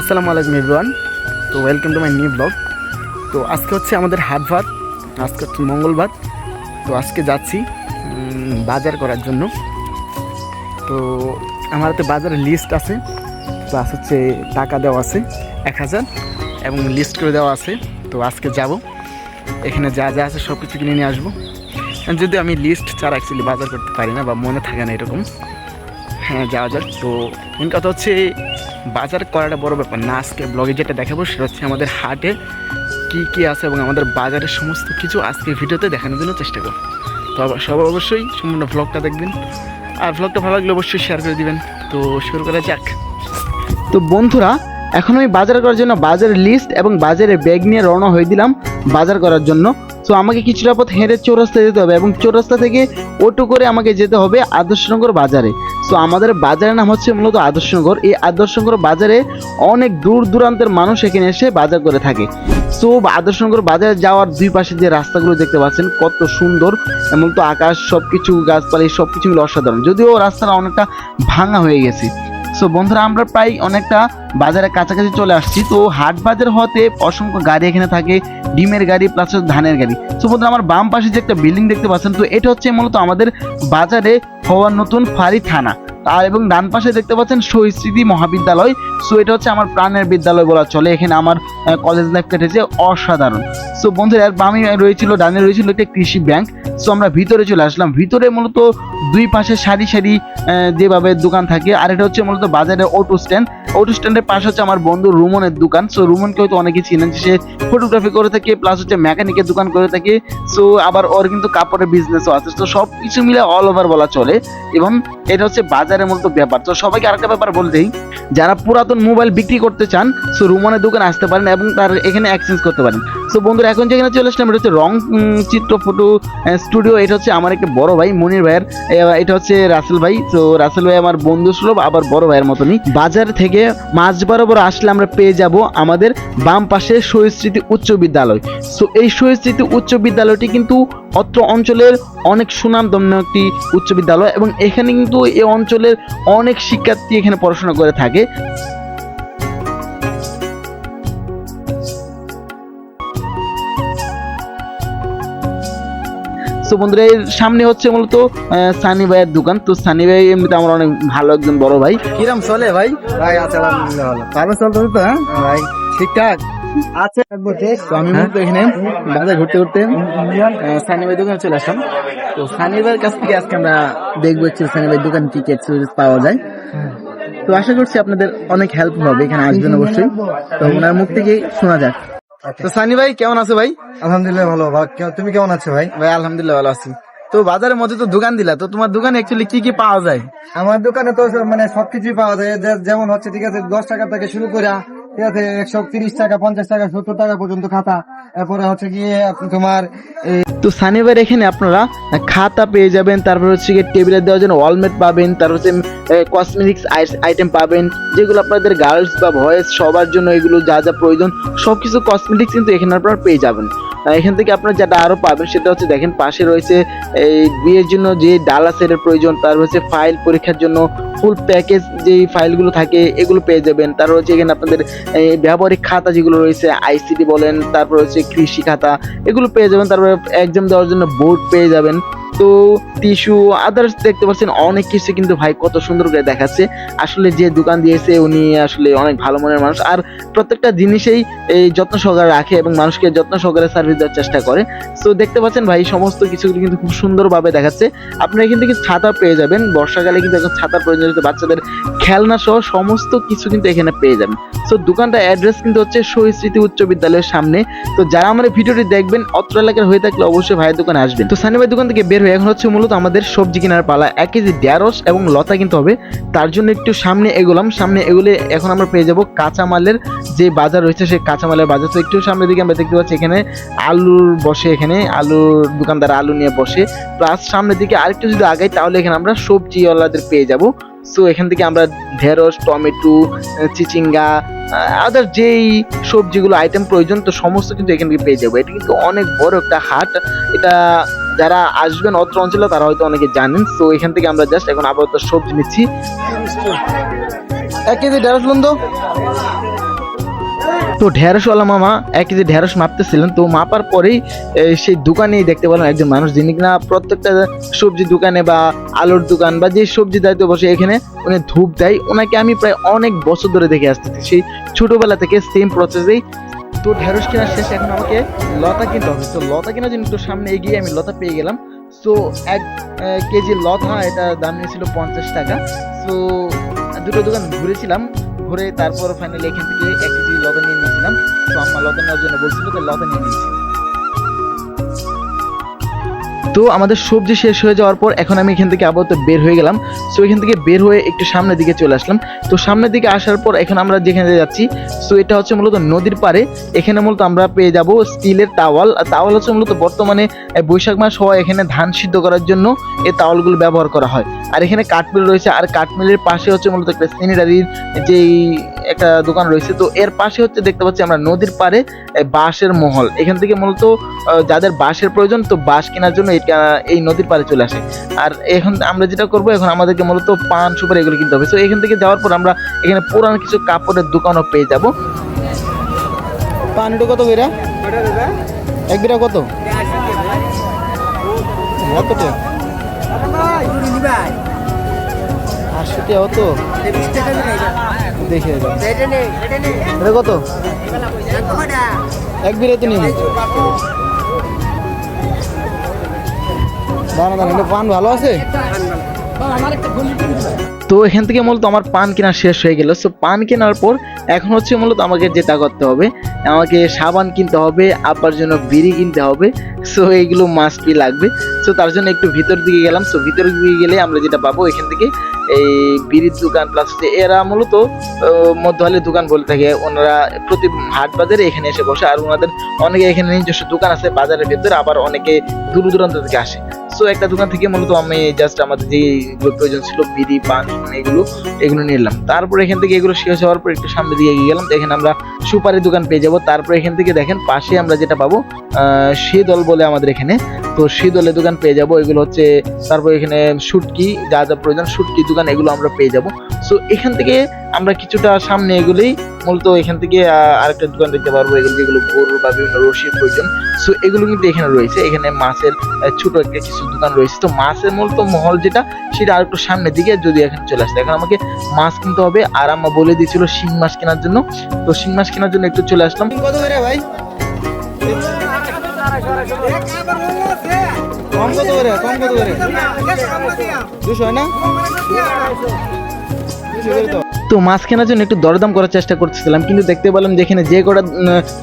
আসসালামু আলাইকুম এভরিওয়ান। তো welcome to my new blog তো আজকে হচ্ছে আমাদের হাট ভাত, আজকে হচ্ছে মঙ্গলবার। তো আজকে যাচ্ছি বাজার করার জন্য। তো আমার হাতে বাজারের লিস্ট আছে প্লাস হচ্ছে টাকা দেওয়া আছে, এক হাজার, এবং লিস্ট করে দেওয়া আছে। তো আজকে যাব, এখানে যা যা আছে সব কিছু কিনে নিয়ে আসব। যদি আমি লিস্ট ছাড়া অ্যাকচুয়ালি বাজার করতে পারি না বা মনে থাকে না এরকম হ্যাঁ যাওয়া যাক। তো মেন কথা হচ্ছে বাজার করাটা বড় ব্যাপার না, আজকে ব্লগে যেটা দেখাবো সেটা হচ্ছে আমাদের হাটে কী কী আছে এবং আমাদের বাজারের সমস্ত কিছু আজকে ভিডিওতে দেখানোর জন্য চেষ্টা করব। তো সবাই অবশ্যই সম্পূর্ণ ব্লগটা দেখবেন। আর ব্লগটা ভালো লাগলে অবশ্যই শেয়ার করে দিবেন। তো শুরু করা যাক। তো বন্ধুরা, এখন আমি বাজার করার জন্য বাজারের লিস্ট এবং বাজারের ব্যাগ নিয়ে রওনা হয়ে দিলাম বাজার করার জন্য। তো আমাকে কিছুটা পথ হেঁটে চৌরাস্তা যেতে হবে এবং চৌরাস্তা থেকে অটো করে আমাকে যেতে হবে আদর্শনগর বাজারে। তো আমাদের বাজারের নাম হচ্ছে মূলত আদর্শনগর। এই আদর্শনগর বাজারে অনেক দূর দূরান্তের মানুষ এখানে এসে বাজার করে থাকে। সো আদর্শনগর বাজারে যাওয়ার দুই পাশে যে রাস্তাগুলো দেখতে পাচ্ছেন, কত সুন্দর এমন তো আকাশ সব কিছু গাছপালা সব কিছু অসাধারণ। যদিও রাস্তাটা অনেকটা ভাঙা হয়ে গেছে। সো বন্ধুরা, আমরা প্রায় অনেকটা বাজারের কাছাকাছি চলে আসছি। তো, হাট বাজার হতে অসংখ্য গাড়ি এখানে থাকে, ডিমের গাড়ি প্লাস ধানের গাড়ি। সো বন্ধুরা, আমার বাম পাশে যে একটা বিল্ডিং দেখতে পাচ্ছেন, তো এটা হচ্ছে মূলত আমাদের বাজারে হওয়ার নতুন ফারি থানা। আর এবং ডান পাশে দেখতে পাচ্ছেন শহীদ মহাবিদ্যালয়। সো এটা হচ্ছে আমার প্রাণের বিদ্যালয় বলা চলে। এখানে আমার কলেজ লাইফ কেটেছে অসাধারণ। সো বন্ধুরা বামে রয়েছিল, ডানে রয়েছিল একটা কৃষি ব্যাংক সো আমরা ভিতরে চলে আসলাম। ভিতরে মূলত দুই পাশে সারি সারি যেভাবে দোকান থাকে। আর এটা হচ্ছে মূলত বাজারের অটো স্ট্যান্ড অটো স্ট্যান্ডের পাশে হচ্ছে আমার বন্ধু রুমনের দোকান। সো রুমনকে হয়তো অনেকে চিনেন সে ফটোগ্রাফি করে থাকে প্লাস হচ্ছে মেকানিকের দোকান করে থাকে। সো আবার ওর কিন্তু কাপড়ের বিজনেসও আছে। তো সব কিছু মিলে অল ওভার বলা চলে। এবং এটা হচ্ছে বাজারের মূলত ব্যাপার। তো সবাইকে আরেকটা ব্যাপার বলতেই যারা পুরাতন মোবাইল বিক্রি করতে চান সো রুমনের দোকানে আসতে পারেন এবং তার এখানে এক্সচেঞ্জ করতে পারেন। সো বন্ধুরা, এখন যেখানে চলে আসলাম, এটা হচ্ছে রং চিত্র ফটো স্টুডিও এটা হচ্ছে আমার একটা বড় ভাই মনির ভাইয়ের এটা হচ্ছে রাসেল ভাই। তো রাসেল ভাই আমার বন্ধু সুলভ, আবার বড় ভাইয়ের মতনই। বাজার থেকে মাঝ বরাবর আসলে আমরা পেয়ে যাব আমাদের বাম পাশে শহীদ স্মৃতি উচ্চ বিদ্যালয়। সো এই শহীদ স্মৃতি উচ্চ বিদ্যালয়টি কিন্তু অত্র অঞ্চলের অনেক সুনামধন্য একটি উচ্চ বিদ্যালয় এবং এখানে কিন্তু এই অঞ্চলের অনেক শিক্ষার্থী এখানে পড়াশোনা করে থাকে। তো বন্ধুরা এর সামনে হচ্ছে মূলত সানি ভাইয়ের দোকান। তো সানি ভাই এমনিতে আমার অনেক ভালো একজন বড় ভাই। কিরম চলে ভাই? ভাই আছে আলহামদুলিল্লাহ ভালো। ভালো চলতেছে তো হ্যাঁ? ভাই। ঠিকঠাক? আছে। তো আমি মূলত এখানে বাজার ঘুরতে ঘুরতে সানি ভাই দোকানে চলে আসলাম। তো সানি ভাইয়ের কাছ থেকে আজকে আমরা দেখব সানি ভাই দোকান কি কি পাওয়া যায়। তো আশা করছি আপনাদের অনেক হেল্প হবে এখানে আসবেন অবশ্যই। তো ওনার মুখ থেকে শোনা যাক। তো সানি ভাই কেমন আছো ভাই? আলহামদুলিল্লাহ ভালো। তুমি কেমন আছো ভাই? ভাই আলহামদুলিল্লাহ ভালো আছি। তো বাজারের মধ্যে তো দোকান দিলা তো তোমার দোকানে অ্যাকচুয়ালি কি কি পাওয়া যায়? আমার দোকানে তো মানে সবকিছুই পাওয়া যায়। যেমন হচ্ছে ঠিক আছে দশ টাকা থেকে শুরু করে ঠিক আছে একশো তিরিশ টাকা পঞ্চাশ টাকা সত্তর টাকা পর্যন্ত খাতা। এরপরে হচ্ছে গিয়ে তোমার তো সানিবার এখানে আপনারা খাতা পেয়ে যাবেন তারপর হচ্ছে গিয়ে টেবিলে দেওয়ার জন্য ওয়ালমেট পাবেন তারপর হচ্ছে কসমেটিক্স আইটেম পাবেন, যেগুলো আপনাদের গার্লস বা বয়েজ সবার জন্য এগুলো যা যা প্রয়োজন সব কিছু কসমেটিক্স কিন্তু এখানে আপনারা পেয়ে যাবেন। এখান থেকে আপনারা যেটা আরও পাবেন সেটা হচ্ছে দেখেন, পাশে রয়েছে, এই বিয়ের জন্য যে ডালা সেটের প্রয়োজন, তার হচ্ছে ফাইল পরীক্ষার জন্য ফুল প্যাকেজ যেই ফাইলগুলো থাকে, এগুলো পেয়ে যাবেন। তারপর হচ্ছে এখানে আপনাদের ব্যবহারিক খাতা যেগুলো রয়েছে আইসিডি বলেন, তারপর হচ্ছে কৃষি খাতা, এগুলো পেয়ে যাবেন। তারপরে এক্সাম দেওয়ার জন্য বোর্ড পেয়ে যাবেন। তো টিস্যু আদার্স দেখতে পাচ্ছেন অনেক কিছু কিন্তু ভাই কত সুন্দর করে দেখাচ্ছে। আসলে যে দোকান দিয়েছে উনি আসলে অনেক ভালো মনের মানুষ। আর প্রত্যেকটা জিনিসেই এই যত্ন সহকারে রাখে এবং মানুষকে যত্ন সহকারে সার্ভিস দেওয়ার চেষ্টা করে। তো দেখতে পাচ্ছেন ভাই সমস্ত কিছুগুলো কিন্তু খুব সুন্দরভাবে দেখাচ্ছে। আপনারা এখান থেকে ছাতা পেয়ে যাবেন। বর্ষাকালে কিন্তু এখন ছাতার প্রয়োজন বাচ্চাদের খেলনা সহ সমস্ত কিছু কিন্তু এখানে পেয়ে যাবেন। তো দোকানটা অ্যাড্রেস কিন্তু হচ্ছে শহীদ স্মৃতি উচ্চ বিদ্যালয়ের সামনে। তো যারা আমার ভিডিওটি দেখবেন, অত্র এলাকার হয়ে থাকলে অবশ্যই ভাইয়ের দোকানে আসবেন। তো সানি ভাই দোকান থেকে বের হয়ে এখন হচ্ছে মূলত আমাদের সবজি কেনার পালা। এক কেজি ঢেঁড়স এবং লতা কিনতে হবে। তার জন্য একটু সামনে এগোলাম। সামনে এগুলে এখন আমরা পেয়ে যাব কাঁচামালের যে বাজার রয়েছে, সেই কাঁচামালের বাজার। তো একটু সামনের দিকে আমরা দেখতে পাচ্ছি এখানে আলুর বসে এখানে। আলুর দোকানদার আলু নিয়ে বসে। প্লাস সামনের দিকে আরেকটু যদি আগাই, তাহলে এখানে আমরা সবজিওয়ালাদের পেয়ে যাব। সো এখান থেকে আমরা ঢেঁড়স, টমেটো চিচিঙ্গা আদার যেই সবজিগুলো আইটেম প্রয়োজন, তো সমস্ত কিন্তু এখান থেকে পেয়ে যাব। এটা কিন্তু অনেক বড় একটা হাট। এটা যারা আসবেন অত্র অঞ্চলে, তারা হয়তো অনেকে জানেন। তো এখান থেকে আমরা জাস্ট এখন আপাতত সবজি নিচ্ছি। এক কেজি ঢেঁড়স লুন তো ঢেঁড়সওয়ালা মামা এক কেজি ঢেঁড়স মাপতেছিলেন, তো মাপার পরেই সেই দোকানেই দেখতে পেলাম একজন মানুষ যিনি কিনা প্রত্যেকটা সবজি দোকানে বা আলুর দোকান বা যে সবজি দায়িত্ব বসে এখানে উনি ধূপ দেয়। ওনাকে আমি প্রায় অনেক বছর ধরে দেখে আসতেছি। সেই ছোটবেলা থেকে সেম প্রসেসেই তো ঢেঁড়স কেনা শেষ এখন আমাকে লতা কিনতে হবে। তো লতা কেনার জন্য একটু সামনে এগিয়ে আমি লতা পেয়ে গেলাম। সো এক কেজি লতা, এটা দাম নিয়েছিল পঞ্চাশ টাকা। সো দুটো দোকান ঘুরেছিলাম। ঘুরে তারপর ফাইনালি এখান থেকে এক কেজি লতা নিয়ে নিয়েছিলাম। তো আমার লতা নেওয়ার জন্য বলছিল, তো লতা নিয়ে নিয়েছি। তো আমাদের সবজি শেষ হয়ে যাওয়ার পর এখন আমি এখান থেকে আপাতত বের হয়ে গেলাম। সো এখান থেকে বের হয়ে একটু সামনের দিকে চলে আসলাম। তো সামনের দিকে আসার পর এখন আমরা যেখানে যাচ্ছি সো এটা হচ্ছে মূলত নদীর পাড়ে। এখানে মূলত আমরা পেয়ে যাব স্টিলের তাওয়াল আর তাওয়াল হচ্ছে মূলত বর্তমানে বৈশাখ মাস হওয়া এখানে ধান সিদ্ধ করার জন্য এই তাওয়ালগুলো ব্যবহার করা হয়। আর এখানে কাঠমিল রয়েছে। আর কাঠমিলের পাশে হচ্ছে মূলত একটা স্যানিটারির যেই একটা দোকান রয়েছে। তো এর পাশে হচ্ছে দেখতে পাচ্ছি আমরা নদীর পাড়ে বাঁশের মহল। এখান থেকে মূলত যাদের বাঁশের প্রয়োজন তো বাঁশ কেনার জন্য এটা এই নদীর পাড়ে চলে আসে। আর এখন আমরা যেটা করব এখন আমাদেরকে মূলত পান সুপারি এগুলো কিনতে হবে। তো এখান থেকে যাওয়ার পর আমরা এখানে পুরান কিছু কাপড়ের দোকানও পেয়ে যাব। পান কত কইরা এক বিরা কত? কত? আটশো টাকা হতো দেখে এটা কত? এক বিরে তো পান ভালো আছে? তো এখান থেকে মূলত আমার পান কেনা শেষ হয়ে গেল। সো পান কেনার পর এখন হচ্ছে মূলত আমাকে যেটা করতে হবে আমাকে সাবান কিনতে হবে আপার জন্য বিড়ি কিনতে হবে সো এইগুলো মাস্ট বি লাগবে। সো তার জন্য একটু ভিতর দিকে গেলাম সো ভিতরের দিকে গেলে আমরা যেটা পাবো, এখান থেকে এই বিড়ির দোকান প্লাস এরা মূলত মধ্যহালের দোকান বলে থাকে। ওনারা প্রতি হাট বাজারে এখানে এসে বসে, আর ওনাদের অনেকে এখানে নিজস্ব দোকান আছে বাজারের ভেতরে, আবার অনেকে দূর দূরান্ত থেকে আসে। সো একটা দোকান থেকে মূলত আমি জাস্ট আমাদের যেগুলো প্রয়োজন ছিল বিড়ি পান এগুলো এগুলো নিলাম তারপর এখান থেকে এগুলো শেষ হওয়ার পর একটু সামনে দিয়ে এগিয়ে গেলাম। দেখেন আমরা সুপারি দোকান পেয়ে যাব। তারপর এখান থেকে দেখেন পাশে আমরা যেটা পাবো আহ, শীতল বলে আমাদের এখানে। তো শীতলের দোকান পেয়ে যাব। এগুলো হচ্ছে তারপর এখানে শুটকি যা যা প্রয়োজন শুটকি দোকান এগুলো আমরা পেয়ে যাব। সো এখান থেকে আমরা কিছুটা সামনে এগুলোই মূলত এখান থেকে আরেকটা দোকান দেখতে পারব। এগুলো যেগুলো গরুর বা বিভিন্ন রশির প্রয়োজন। সো এগুলো কিন্তু এখানে রয়েছে। এখানে মাছের ছোট একটা কিছু দোকান রয়েছে। তো মাছের মূলত মহল যেটা, সেটা আর একটু সামনের দিকে যদি এখানে চলে আসে। এখন আমাকে মাছ কিনতে হবে। আর আম্মা বলে দিয়েছিল শিং মাছ কেনার জন্য। তো শিং মাছ কেনার জন্য একটু চলে আসলাম। কত করে ভাই? দুশো, না? দুশো তো। তো মাছ কেনার জন্য একটু দরদাম করার চেষ্টা করতেছিলাম, কিন্তু দেখতে পেলাম যেখানে যে কটা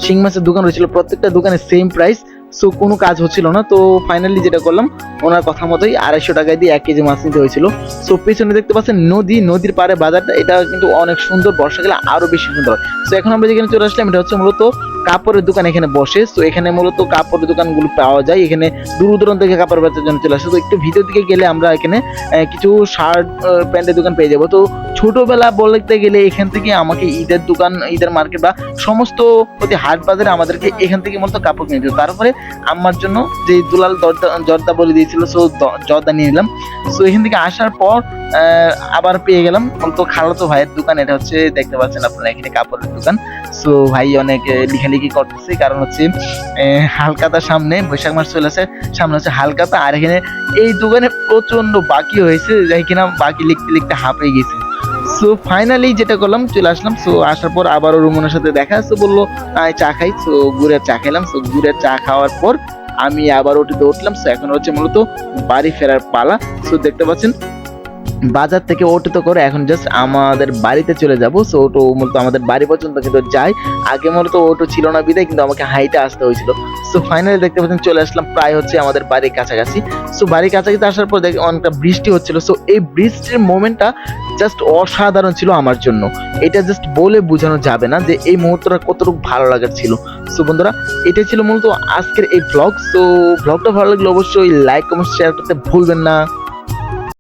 শিং মাছের দোকান রয়েছিল, প্রত্যেকটা দোকানে সেম প্রাইস সো কোনো কাজ হচ্ছিল না, তো ফাইনালি যেটা করলাম, ওনার কথা মতোই আড়াইশো টাকায় দিয়ে এক কেজি মাছ নিতে হয়েছিল। সো পেছনে দেখতে পাচ্ছেন নদী, নদীর পাড়ে বাজারটা, এটা কিন্তু অনেক সুন্দর, বর্ষাকালে আরও বেশি সুন্দর তো এখন আমরা যেখানে চলে আসলাম, এটা হচ্ছে মূলত কাপড়ের দোকান এখানে বসে। তো এখানে মূলত কাপড়ের দোকানগুলো পাওয়া যায়, এখানে দূর দূরান্ত থেকে কাপড় বেচার জন্য চলে আসে। তো একটু ভিতর দিকে গেলে আমরা এখানে কিছু শার্ট প্যান্টের দোকান পেয়ে যাব। তো, ছোটবেলা বলতে গেলে এখান থেকে আমাকে ঈদের দোকান, ঈদের মার্কেট বা সমস্ত প্রতি হাট বাজারে আমাদেরকে এখান থেকে মূলত কাপড় কিনে দিত। তারপরে আমার জন্য যে দুলাল জর্দা বলে দিয়েছিল, সো জর্দা নিয়ে নিলাম। সো এখান থেকে আসার পর আবার পেয়ে গেলাম। মূলত খালাতো ভাইয়ের দোকান, এটা হচ্ছে দেখতে পাচ্ছেন আপনারা এখানে কাপড়ের দোকান। সো ভাই অনেক লিখালিখি করতেছে, কারণ হচ্ছে হালকাতার সামনে, বৈশাখ মাস চলে আসে, সামনে হচ্ছে হালকাতা। আর এখানে এই দোকানে প্রচণ্ড বাকি হয়েছে, যাই কিনা বাকি লিখতে লিখতে হাঁপিয়ে গেছে। সো ফাইনালি যেটা করলাম, চলে আসলাম। সো আসার পর আবারও রুমনের সাথে দেখা। সো বলল চা খাই। সো গুড়ের চা খেলাম সো গুড়ের চা খাওয়ার পর আমি আবার ওটিতে উঠলাম। সো এখন হচ্ছে মূলত বাড়ি ফেরার পালা। সো দেখতে পাচ্ছেন বাজার থেকে অটোতে করে এখন জাস্ট আমাদের বাড়িতে চলে যাব। সো অটো মূলত আমাদের বাড়ি পর্যন্ত কিন্তু যায়। আগে মূলত অটো ছিল না বিদায়, কিন্তু আমাকে হাইটে আসতে হয়েছিল। সো ফাইনালি দেখতে পাচ্ছেন চলে আসলাম প্রায় হচ্ছে আমাদের বাড়ির কাছাকাছি। সো বাড়ির কাছাকাছি আসার পর দেখি অনেকটা বৃষ্টি হচ্ছিল। সো এই বৃষ্টির মোমেন্টটা জাস্ট অসাধারণ ছিল আমার জন্য। এটা জাস্ট বলে বোঝানো যাবে না যে এই মুহূর্তটা কতটুকু ভালো লাগার ছিল। সো বন্ধুরা, এটা ছিল মূলত আজকের এই ব্লগ সো ব্লগটা ভালো লাগলে অবশ্যই লাইক কমেন্ট শেয়ার করতে ভুলবেন না।